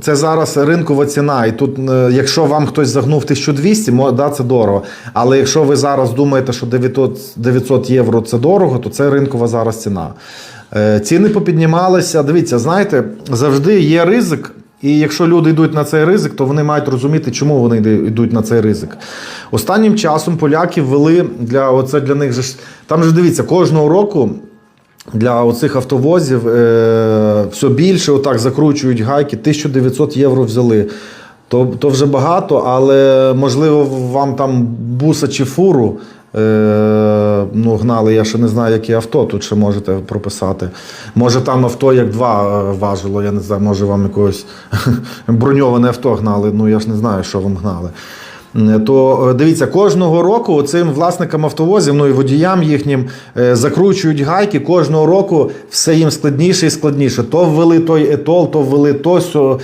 це зараз ринкова ціна. І тут, е, якщо вам хтось загнув 1200, мо- да, це дорого. Але якщо ви зараз думаєте, що 900, 900 євро це дорого, то це ринкова зараз ціна. Е, Ціни попіднімалися. Дивіться, знаєте, завжди є ризик. І якщо люди йдуть на цей ризик, то вони мають розуміти, чому вони йдуть на цей ризик. Останнім часом поляки ввели для оце для них же там же дивіться, кожного року для оцих автовозів е, все більше отак закручують гайки. 1900 євро взяли. То, то вже багато, але можливо вам там буса чи фуру е, ну, гнали. Я ще не знаю, яке авто тут ще можете прописати. Може там авто як два е, важило, я не знаю, може вам якогось броньоване авто гнали. Ну я ж не знаю, що вам гнали. Е, То е, дивіться, кожного року цим власникам автовозів, ну і водіям їхнім е, закручують гайки. Кожного року все їм складніше і складніше. То ввели той етол, то ввели то.